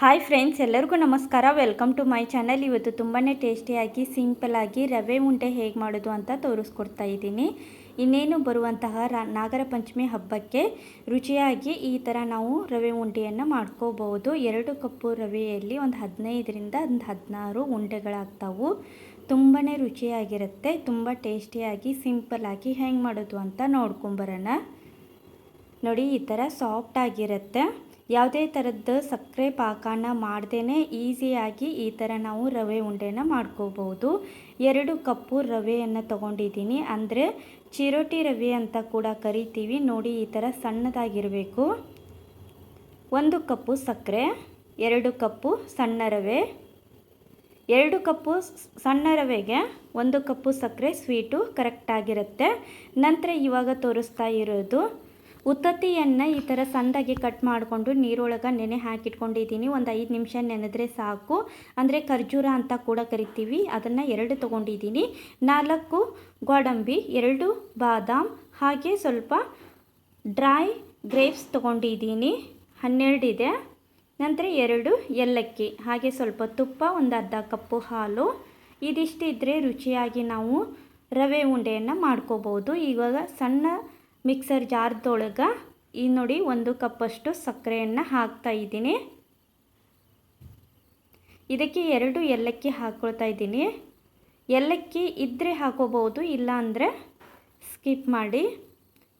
Hi friends ಎಲ್ಲರಿಗೂ ನಮಸ್ಕಾರ. Welcome to my channel ಇವತ್ತು ತುಂಬಾ ಟೇಸ್ಟಿಯಾಗಿ ಸಿಂಪಲಾಗಿ ರವೆ ಉಂಡೆ ಹೇಗೆ ಮಾಡೋದು ಅಂತ ತೋರಿಸ್ಕೊಡ್ತಾ ಇದ್ದೀನಿ. ಇನ್ನೇನು ಬರುವಂತಹ ರಾ, ನಾಗರ ಪಂಚಮಿ ಹಬ್ಬಕ್ಕೆ ರುಚಿಯಾಗಿ ಈ ಥರ ನಾವು ರವೆ ಉಂಡೆಯನ್ನು ಮಾಡ್ಕೋಬಹುದು. ಎರಡು ಕಪ್ಪು ರವೆಯಲ್ಲಿ ಒಂದು ಹದಿನೈದರಿಂದ ಒಂದು ಹದಿನಾರು ಉಂಡೆಗಳಾಗ್ತಾವು. ತುಂಬಾ ರುಚಿಯಾಗಿರುತ್ತೆ. ತುಂಬ ಟೇಸ್ಟಿಯಾಗಿ ಸಿಂಪಲಾಗಿ ಹೆಂಗೆ ಮಾಡೋದು ಅಂತ ನೋಡ್ಕೊಂಬರೋಣ ನೋಡಿ, ಈ ಥರ ಸಾಫ್ಟ್ ಆಗಿರುತ್ತೆ. ಯಾವುದೇ ಥರದ್ದು ಸಕ್ಕರೆ ಪಾಕನ ಮಾಡ್ದೇ ಈಸಿಯಾಗಿ ಈ ಥರ ನಾವು ರವೆ ಉಂಡೆನ ಮಾಡ್ಕೋಬಹುದು ಎರಡು ಕಪ್ಪು ರವೆಯನ್ನು ತಗೊಂಡಿದ್ದೀನಿ. ಅಂದರೆ ಚಿರೋಟಿ ರವೆ ಅಂತ ಕೂಡ ಕರಿತೀವಿ. ನೋಡಿ ಈ ಥರ ಸಣ್ಣದಾಗಿರಬೇಕು. ಒಂದು ಕಪ್ಪು ಸಕ್ಕರೆ, ಎರಡು ಕಪ್ಪು ಸಣ್ಣ ರವೆ, ಎರಡು ಕಪ್ಪು ಸಣ್ಣ ರವೆಗೆ ಒಂದು ಕಪ್ಪು ಸಕ್ಕರೆ ಸ್ವೀಟು ಕರೆಕ್ಟಾಗಿರುತ್ತೆ. ನಂತರ ಇವಾಗ ತೋರಿಸ್ತಾ ಇರೋದು ಉತ್ತತ್ತಿಯನ್ನು ಈ ಥರ ಸಂದಾಗಿ ಕಟ್ ಮಾಡಿಕೊಂಡು ನೀರೊಳಗೆ ನೆನೆ ಹಾಕಿಟ್ಕೊಂಡಿದ್ದೀನಿ. ಒಂದು ಐದು ನಿಮಿಷ ನೆನೆದ್ರೆ ಸಾಕು. ಅಂದರೆ ಖರ್ಜೂರ ಅಂತ ಕೂಡ ಕರಿತೀವಿ. ಅದನ್ನು ಎರಡು ತೊಗೊಂಡಿದ್ದೀನಿ. ನಾಲ್ಕು ಗೋಡಂಬಿ, ಎರಡು ಬಾದಾಮ್, ಹಾಗೆ ಸ್ವಲ್ಪ ಡ್ರೈ ಗ್ರೇಪ್ಸ್ ತೊಗೊಂಡಿದ್ದೀನಿ. ಹನ್ನೆರಡಿದೆ ನಂತರ ಎರಡು ಏಲಕ್ಕಿ, ಹಾಗೆ ಸ್ವಲ್ಪ ತುಪ್ಪ, ಒಂದು ಅರ್ಧ ಕಪ್ಪು ಹಾಲು. ಇದಿಷ್ಟಿದ್ರೆ ರುಚಿಯಾಗಿ ನಾವು ರವೆ ಉಂಡೆಯನ್ನು ಮಾಡ್ಕೋಬೋದು. ಇವಾಗ ಸಣ್ಣ ಮಿಕ್ಸರ್ ಜಾರ್ದೊಳಗೆ ಈ ನೋಡಿ ಒಂದು ಕಪ್ಪಷ್ಟು ಸಕ್ಕರೆಯನ್ನು ಹಾಕ್ತಾ ಇದ್ದೀನಿ. ಇದಕ್ಕೆ ಎರಡು ಏಲಕ್ಕಿ ಹಾಕ್ಕೊಳ್ತಾ ಇದ್ದೀನಿ. ಏಲಕ್ಕಿ ಇದ್ದರೆ ಹಾಕೋಬೋದು ಇಲ್ಲ ಅಂದರೆ ಸ್ಕಿಪ್ ಮಾಡಿ.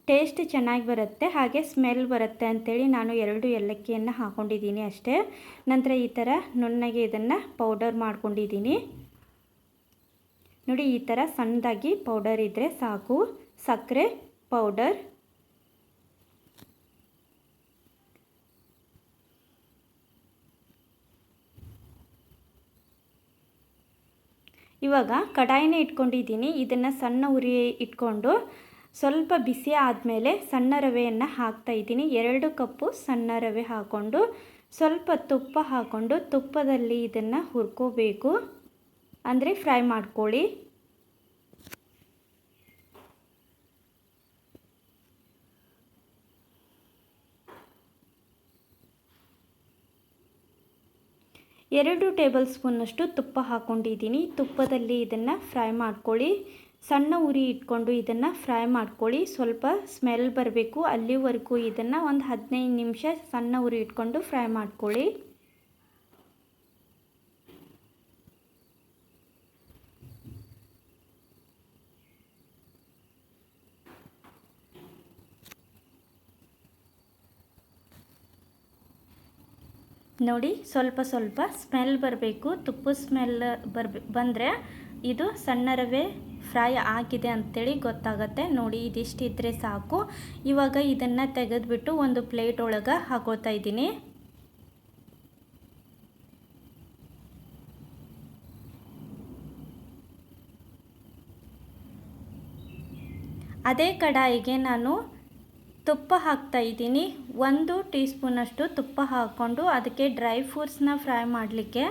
ಟೇಸ್ಟ್ ಚೆನ್ನಾಗಿ ಬರುತ್ತೆ, ಹಾಗೆ ಸ್ಮೆಲ್ ಬರುತ್ತೆ ಅಂಥೇಳಿ ನಾನು ಎರಡು ಏಲಕ್ಕಿಯನ್ನು ಹಾಕ್ಕೊಂಡಿದ್ದೀನಿ ಅಷ್ಟೇ. ನಂತರ ಈ ಥರ ನುಣ್ಣಗೆ ಇದನ್ನು ಪೌಡರ್ ಮಾಡ್ಕೊಂಡಿದ್ದೀನಿ. ನೋಡಿ ಈ ಥರ ಸಣ್ಣದಾಗಿ ಪೌಡರ್ ಇದ್ದರೆ ಸಾಕು. ಸಕ್ಕರೆ ಪೌಡರ್ ಇವಾಗ ಕಡಾಯಿನ ಇಟ್ಕೊಂಡಿದ್ದೀನಿ. ಇದನ್ನು ಸಣ್ಣ ಉರಿ ಇಟ್ಕೊಂಡು ಸ್ವಲ್ಪ ಬಿಸಿ ಆದಮೇಲೆ ಸಣ್ಣ ರವೆಯನ್ನು ಹಾಕ್ತಾ ಇದ್ದೀನಿ. ಎರಡು ಕಪ್ಪು ಸಣ್ಣ ರವೆ ಹಾಕ್ಕೊಂಡು ಸ್ವಲ್ಪ ತುಪ್ಪ ಹಾಕ್ಕೊಂಡು ತುಪ್ಪದಲ್ಲಿ ಇದನ್ನು ಹುರ್ಕೋಬೇಕು. ಅಂದರೆ ಫ್ರೈ ಮಾಡ್ಕೊಳ್ಳಿ. ಎರಡು ಟೇಬಲ್ ಸ್ಪೂನಷ್ಟು ತುಪ್ಪ ಹಾಕ್ಕೊಂಡಿದ್ದೀನಿ. ತುಪ್ಪದಲ್ಲಿ ಇದನ್ನು ಫ್ರೈ ಮಾಡ್ಕೊಳ್ಳಿ. ಸಣ್ಣ ಉರಿ ಇಟ್ಕೊಂಡು ಇದನ್ನು ಫ್ರೈ ಮಾಡ್ಕೊಳ್ಳಿ. ಸ್ವಲ್ಪ ಸ್ಮೆಲ್ ಬರಬೇಕು. ಅಲ್ಲಿವರೆಗೂ ಇದನ್ನು ಒಂದು ಹದಿನೈದು ನಿಮಿಷ ಸಣ್ಣ ಉರಿ ಇಟ್ಕೊಂಡು ಫ್ರೈ ಮಾಡ್ಕೊಳ್ಳಿ. ನೋಡಿ ಸ್ವಲ್ಪ ಸ್ವಲ್ಪ ಸ್ಮೆಲ್ ಬರಬೇಕು, ತುಪ್ಪ ಸ್ಮೆಲ್ ಬರ್ಬೆ, ಬಂದರೆ ಇದು ಸಣ್ಣ ರವೆ ಫ್ರೈ ಆಗಿದೆ ಅಂಥೇಳಿ ಗೊತ್ತಾಗತ್ತೆ. ನೋಡಿ ಇದಿಷ್ಟು ಇದ್ದರೆ ಸಾಕು. ಇವಾಗ ಇದನ್ನು ತೆಗೆದುಬಿಟ್ಟು ಒಂದು ಪ್ಲೇಟ್ ಒಳಗೆ ಹಾಕೋತಾ ಇದ್ದೀನಿ. ಅದೇ ಕಡಾಯಿಗೆ ನಾನು ತುಪ್ಪ ಹಾಕ್ತಾ ಇದ್ದೀನಿ. ಒಂದು ಟೀ ಸ್ಪೂನಷ್ಟು ತುಪ್ಪ ಹಾಕ್ಕೊಂಡು ಅದಕ್ಕೆ ಡ್ರೈ ಫ್ರೂಟ್ಸ್ನ ಫ್ರೈ ಮಾಡಲಿಕ್ಕೆ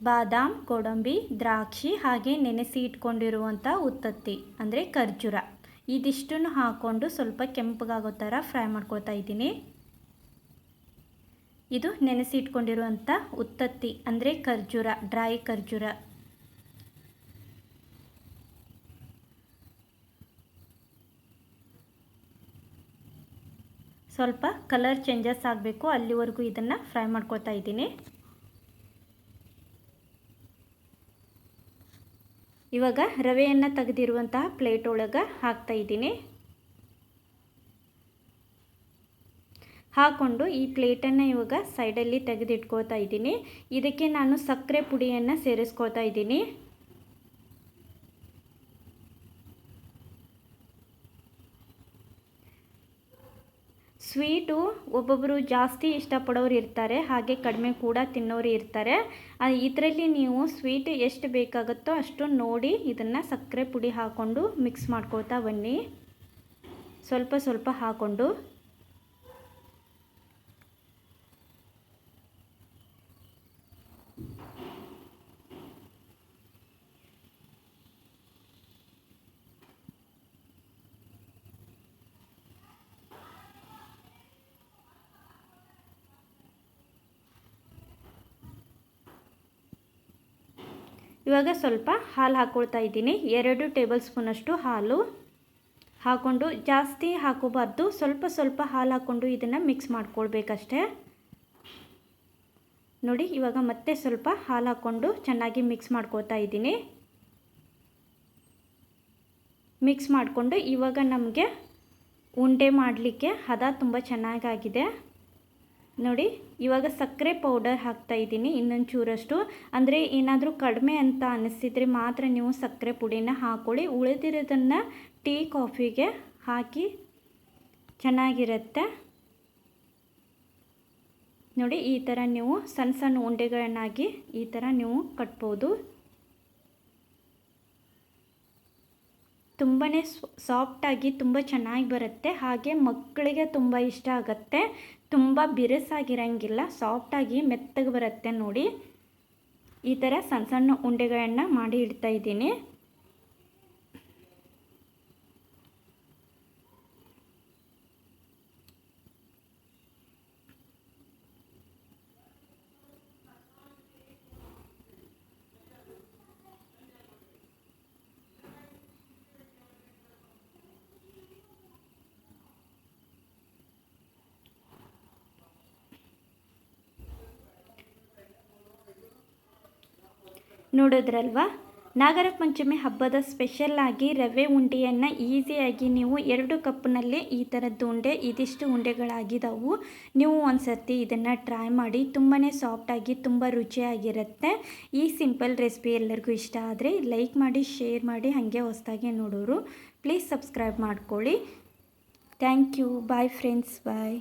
ಬಾದಾಮ್ ಗೋಡಂಬಿ ದ್ರಾಕ್ಷಿ ಹಾಗೆ ನೆನೆಸಿ ಇಟ್ಕೊಂಡಿರುವಂಥ ಉತ್ತತ್ತಿ, ಅಂದರೆ ಖರ್ಜೂರ. ಇದಿಷ್ಟನ್ನು ಹಾಕ್ಕೊಂಡು ಸ್ವಲ್ಪ ಕೆಂಪಗಾಗೋ ಥರ ಫ್ರೈ ಮಾಡ್ಕೊಳ್ತಾ ಇದ್ದೀನಿ. ಇದು ನೆನೆಸಿ ಇಟ್ಕೊಂಡಿರುವಂಥ ಉತ್ತತ್ತಿ, ಅಂದರೆ ಖರ್ಜೂರ, ಡ್ರೈ ಖರ್ಜೂರ. ಸ್ವಲ್ಪ ಕಲರ್ ಚೇಂಜಸ್ ಆಗಬೇಕು, ಅಲ್ಲಿವರೆಗೂ ಇದನ್ನು ಫ್ರೈ ಮಾಡ್ಕೊತಾ ಇದ್ದೀನಿ. ಇವಾಗ ರವೆಯನ್ನು ತೆಗೆದಿರುವಂತಹ ಪ್ಲೇಟ್ ಒಳಗೆ ಹಾಕ್ತಾ ಇದ್ದೀನಿ. ಹಾಕ್ಕೊಂಡು ಈ ಪ್ಲೇಟನ್ನು ಇವಾಗ ಸೈಡಲ್ಲಿ ತೆಗೆದಿಟ್ಕೋತಾ ಇದ್ದೀನಿ. ಇದಕ್ಕೆ ನಾನು ಸಕ್ಕರೆ ಪುಡಿಯನ್ನು ಸೇರಿಸ್ಕೋತಾ ಇದ್ದೀನಿ. ಸ್ವೀಟು ಒಬ್ಬೊಬ್ಬರು ಜಾಸ್ತಿ ಇಷ್ಟಪಡೋರು ಇರ್ತಾರೆ, ಹಾಗೆ ಕಡಿಮೆ ಕೂಡ ತಿನ್ನೋರು ಇರ್ತಾರೆ. ಇದರಲ್ಲಿ ನೀವು ಸ್ವೀಟ್ ಎಷ್ಟು ಬೇಕಾಗುತ್ತೋ ಅಷ್ಟು ನೋಡಿ ಇದನ್ನು ಸಕ್ಕರೆ ಪುಡಿ ಹಾಕ್ಕೊಂಡು ಮಿಕ್ಸ್ ಮಾಡ್ಕೋತಾ ಬನ್ನಿ. ಸ್ವಲ್ಪ ಸ್ವಲ್ಪ ಹಾಕ್ಕೊಂಡು ಇವಾಗ ಸ್ವಲ್ಪ ಹಾಲು ಹಾಕ್ಕೊಳ್ತಾ ಇದ್ದೀನಿ. ಎರಡು ಟೇಬಲ್ ಸ್ಪೂನಷ್ಟು ಹಾಲು ಹಾಕ್ಕೊಂಡು ಜಾಸ್ತಿ ಹಾಕೋಬಾರ್ದು. ಸ್ವಲ್ಪ ಸ್ವಲ್ಪ ಹಾಲು ಹಾಕ್ಕೊಂಡು ಇದನ್ನು ಮಿಕ್ಸ್ ಮಾಡ್ಕೊಳ್ಬೇಕಷ್ಟೆ. ನೋಡಿ, ಇವಾಗ ಮತ್ತೆ ಸ್ವಲ್ಪ ಹಾಲು ಹಾಕ್ಕೊಂಡು ಚೆನ್ನಾಗಿ ಮಿಕ್ಸ್ ಮಾಡ್ಕೊಳ್ತಾ ಇದ್ದೀನಿ. ಮಿಕ್ಸ್ ಮಾಡಿಕೊಂಡು ಇವಾಗ ನಮಗೆ ಉಂಡೆ ಮಾಡಲಿಕ್ಕೆ ಹದ ತುಂಬ ಚೆನ್ನಾಗಾಗಿದೆ. ನೋಡಿ, ಇವಾಗ ಸಕ್ಕರೆ ಪೌಡರ್ ಹಾಕ್ತಾ ಇದ್ದೀನಿ ಇನ್ನೊಂದು ಚೂರಷ್ಟು ಅಂದರೆ ಏನಾದರೂ ಕಡಿಮೆ ಅಂತ ಅನ್ನಿಸಿದರೆ ಮಾತ್ರ ನೀವು ಸಕ್ಕರೆ ಪುಡಿನ ಹಾಕ್ಕೊಳ್ಳಿ ಉಳಿದಿರೋದನ್ನು ಟೀ, ಕಾಫಿಗೆ ಹಾಕಿ ಚೆನ್ನಾಗಿರುತ್ತೆ. ನೋಡಿ, ಈ ಥರ ನೀವು ಸಣ್ಣ ಸಣ್ಣ ಉಂಡೆಗಳನ್ನಾಗಿ ಈ ಥರ ನೀವು ಕಟ್ಬೋದು. ತುಂಬಾ ಸಾಫ್ಟಾಗಿ ತುಂಬ ಚೆನ್ನಾಗಿ ಬರುತ್ತೆ. ಹಾಗೆ ಮಕ್ಕಳಿಗೆ ತುಂಬ ಇಷ್ಟ ಆಗುತ್ತೆ. ತುಂಬ ಬಿರುಸಾಗಿರಂಗಿಲ್ಲ. ಸಾಫ್ಟಾಗಿ ಮೆತ್ತಗೆ ಬರುತ್ತೆ ನೋಡಿ. ಈ ಥರ ಸಣ್ಣ ಸಣ್ಣ ಉಂಡೆಗಳನ್ನು ಮಾಡಿ ಇಡ್ತಾ ನೋಡಿದ್ರಲ್ವಾ? ನಾಗರ ಪಂಚಮಿ ಹಬ್ಬದ ಸ್ಪೆಷಲ್ ಆಗಿ ರವೆ ಉಂಡೆಯನ್ನು ಈಸಿಯಾಗಿ ನೀವು ಎರಡು ಕಪ್ನಲ್ಲಿ ಈ ಥರದ್ದು ಉಂಡೆ, ಇದಿಷ್ಟು ಉಂಡೆಗಳಾಗಿದ್ದಾವು ನೀವು ಒಂದು ಸರ್ತಿ ಇದನ್ನು ಟ್ರೈ ಮಾಡಿ ತುಂಬಾ ಸಾಫ್ಟಾಗಿ ತುಂಬ ರುಚಿಯಾಗಿರುತ್ತೆ. ಈ ಸಿಂಪಲ್ ರೆಸಿಪಿ ಎಲ್ಲರಿಗೂ ಇಷ್ಟ ಆದರೆ ಲೈಕ್ ಮಾಡಿ ಶೇರ್ ಮಾಡಿ, ಹಾಗೆ ಹೊಸದಾಗಿ ನೋಡೋರು. ಪ್ಲೀಸ್ ಸಬ್ಸ್ಕ್ರೈಬ್ ಮಾಡ್ಕೊಳ್ಳಿ. Thank you bye friends bye